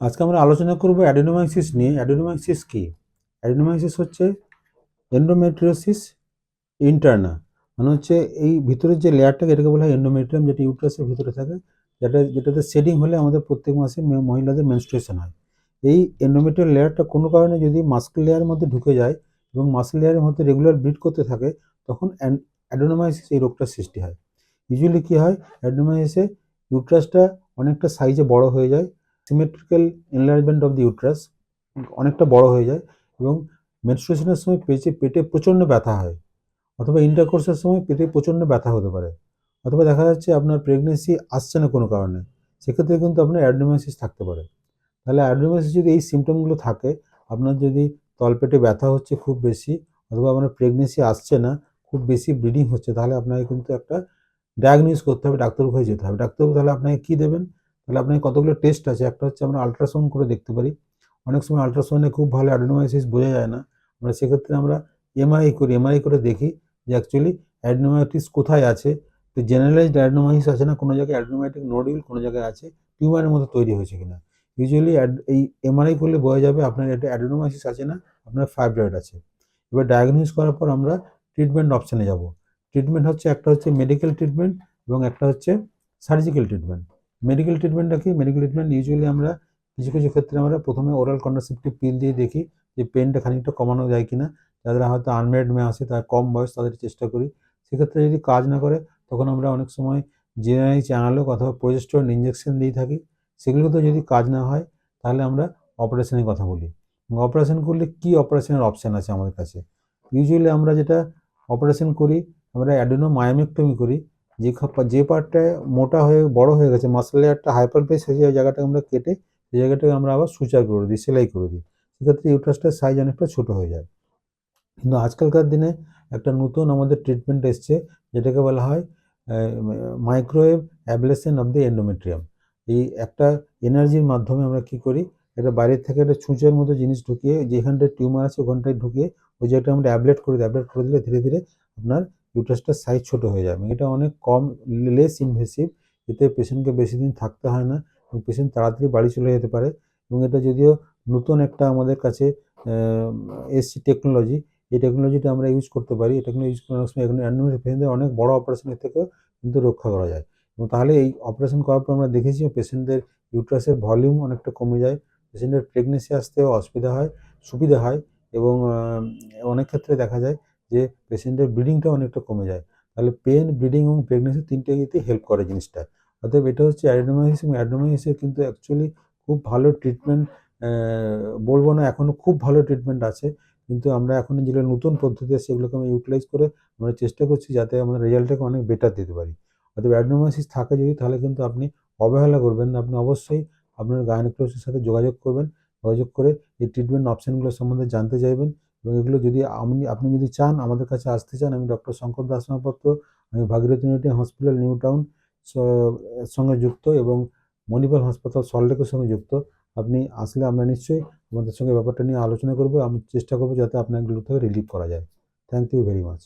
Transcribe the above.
আজকে আমরা আলোচনা করব অ্যাডেনোমাইসিস নিয়ে। অ্যাডেনোমাইসিস কি? অ্যাডেনোমাইসিস হচ্ছে এন্ডোমেট্রিওসিস ইন্টারনা মানে হচ্ছে এই ভিতরের যে লেয়ারটাকে এটাকে বলা হয় এন্ডোমেট্রিয়াম যেটা ইউট্রাসের ভিতরে থাকে, যেটা, যেটাতে শেডিং হলে আমাদের প্রত্যেক মাসে মহিলাদের মেনস্ট্রুয়েশন হয়। এই এন্ডোমেট্রিয়াল লেয়ারটা কোনো কারণে যদি মাস্কেল লেয়ারের মধ্যে ঢুকে যায় এবং মাস্কেল লেয়ারের মধ্যে রেগুলার ব্লিড করতে থাকে, তখন অ্যাডেনোমাইসিস এই রোগটার সৃষ্টি হয়। ইউজুয়ালি কী হয়? অ্যাডেনোমাইসিসে ইউট্রাসটা অনেকটা সাইজে বড় হয়ে যায় symmetrical enlargement of the uterus অনেকটা বড় হয়ে যায় এবং মেনস্ট্রুয়েশনের সময় পেটে পেটে প্রচণ্ড ব্যথা হয় অথবা ইন্টারকোর্সের সময় পেটে প্রচণ্ড ব্যথা হতে পারে অথবা দেখা যাচ্ছে আপনার প্রেগনেন্সি আসছে না কোনো কারণে সেক্ষেত্রে কিন্তু আপনার অ্যাডনোমাইসিস থাকতে পারে। তাহলে অ্যাডনোমাইসিস যদি এই সিমটমগুলো থাকে, আপনার যদি তলপেটে ব্যথা হচ্ছে খুব বেশি অথবা আপনার প্রেগনেন্সি আসছে না, খুব বেশি ব্লিডিং হচ্ছে, তাহলে আপনাকে কিন্তু একটা ডায়াগনোস করতে হবে ডাক্তারবাবু হয়ে যেতে হবে। ডাক্তারবাবু তাহলে আপনাকে কী দেবেন? তাহলে আপনাকে কতগুলো টেস্ট আছে? একটা হচ্ছে আমরা আলট্রাসাউন্ড করে দেখতে পারি। অনেক সময় আলট্রাসাউন্ডে খুব ভালো অ্যাডেনোমাইসিস বোঝা যায় না। আমরা সেক্ষেত্রে আমরা এমআরআই করি এমআরআই করে দেখি যে অ্যাকচুয়ালি অ্যাডেনোমাইটিস কোথায় আছে। তো জেনারেলাইজড অ্যাডেনোমাইটিস আছে না? কোনো জায়গায় অ্যাডেনোমাইটিক নোডিউল কোনো জায়গায় আছে। টিউমারের মতো তৈরি হয়েছে কিনা। ইউজুয়ালি এই এমআরআই করলে বোঝা যাবে আপনার এটা অ্যাডেনোমাইটিস আছে না, আপনার ফাইব্রয়েড আছে। এবার ডায়াগনোস করার পর আমরা ট্রিটমেন্ট অপশানে যাব। ট্রিটমেন্ট হচ্ছে, একটা হচ্ছে মেডিকেল ট্রিটমেন্ট এবং একটা হচ্ছে সার্জিক্যাল ট্রিটমেন্ট মেডিকেল ট্রিটমেন্টটা কি? মেডিকেল ট্রিটমেন্ট ইউজুয়ালি আমরা কিছু কিছু ক্ষেত্রে আমরা প্রথমে ওরাল কন্ট্রাসেপটিভ পিল দিয়ে দেখি যে পেনটা খানিকটা কমানো যায় কি না যাদের হয়তো আনমেরিড মেয়ে আছে, তার কম বয়স, তাদের চেষ্টা করি। সেক্ষেত্রে যদি কাজ না করে, তখন আমরা অনেক সময় জেনারেল চ্যানেলক অথবা প্রজেস্টন ইঞ্জেকশন দিয়ে থাকি। সেগুলোতে যদি কাজ না হয়, তাহলে আমরা অপারেশনের কথা বলি। অপারেশন করলে কি অপারেশনের অপশান আছে আমাদের কাছে? ইউজুয়ালি আমরা যেটা অপারেশন করি, আমরা অ্যাডেনো মায়ামেক্টমি করি। যে যে পার্টটা মোটা হয়ে বড় হয়ে গেছে মাসল লেয়ারটা হাইপার পেস সেই জায়গাটা আমরা কেটে সেই জায়গাটাকে আমরা আবার সুচার করে দিই, সেলাই করে দিই। সেক্ষেত্রে ইউট্রাসটার সাইজ অনেকটা ছোটো হয়ে যায়। কিন্তু আজকালকার দিনে একটা নতুন আমাদের ট্রিটমেন্ট এসছে, যেটাকে বলা হয় microwave ablation of the endometrium এই একটা এনার্জির মাধ্যমে আমরা কি করি এটা বাইরের থেকে একটা ছুঁচের মতো জিনিস ঢুকিয়ে, যেখানটায় টিউমার আছে ওখানটায় ঢুকিয়ে, ওই জায়গাটা আমরা অ্যাবলেট করে দিই। অ্যাবলেট করে দিলে ধীরে ধীরে আপনার ইউট্রাসটার সাইজ ছোটো হয়ে যাবে। এটা অনেক কম লেস ইনভেসিভ এতে পেশেন্টকে বেশি দিন থাকতে হয় না এবং পেশেন্ট তাড়াতাড়ি বাড়ি চলে যেতে পারে এবং এটা যদিও নতুন একটা আমাদের কাছে এসছি টেকনোলজি এই টেকনোলজিটা আমরা ইউজ করতে পারি। এই টেকনোলজি ইউজ করার সময় এখানে অ্যান্ডোমেট্রি পেশেন্টদের অনেক বড় অপারেশনের থেকেও কিন্তু রক্ষা করা যায়। এবং তাহলে এই অপারেশন করার পর আমরা দেখেছি পেশেন্টদের ইউট্রাসের ভলিউম অনেকটা কমে যায়। পেশেন্টের প্রেগনেন্সি আসতেও অসুবিধা হয়, সুবিধা হয় এবং অনেক ক্ষেত্রে দেখা যায় যে পেশেন্টের ব্লিডিংটা অনেকটা কমে যায়। তাহলে পেন ব্লিডিং এবং প্রেগনেন্সি তিনটে ইয়েতে হেল্প করে জিনিসটা। অতএব এটা হচ্ছে অ্যাডোমাইসিস এবং অ্যাডোমাইসিসের কিন্তু অ্যাকচুয়ালি খুব ভালো ট্রিটমেন্ট বলব না এখনও খুব ভালো ট্রিটমেন্ট আছে। কিন্তু আমরা এখন যেগুলো নতুন পদ্ধতি আছে, সেগুলোকে আমরা ইউটিলাইজ করে আমরা চেষ্টা করছি যাতে আমরা রেজাল্টটাকে অনেক বেটার দিতে পারি। অতএব অ্যাডোমাইসিস থাকে যদি, তাহলে কিন্তু আপনি অবহেলা করবেন না। আপনি অবশ্যই আপনার গাইনোকোলজিস্টের সাথে যোগাযোগ করবেন। যোগাযোগ করে এই ট্রিটমেন্ট অপশানগুলো সম্বন্ধে জানতে চাইবেন। এবং এগুলো যদি আপনি আপনি যদি চান, আমাদের কাছে আসতে চান, আমি ডক্টর শঙ্কর দাস মহাপাত্র আমি Bhagirathi unity hospital new town সঙ্গে যুক্ত এবং মণিপাল হাসপাতাল সল্টলেকের সঙ্গে যুক্ত। আপনি আসলে আমরা নিশ্চয়ই আমাদের সঙ্গে ব্যাপারটা নিয়ে আলোচনা করব, আমি চেষ্টা করব যাতে আপনার এগুলো থেকে রিলিভ করা যায়। Thank you very much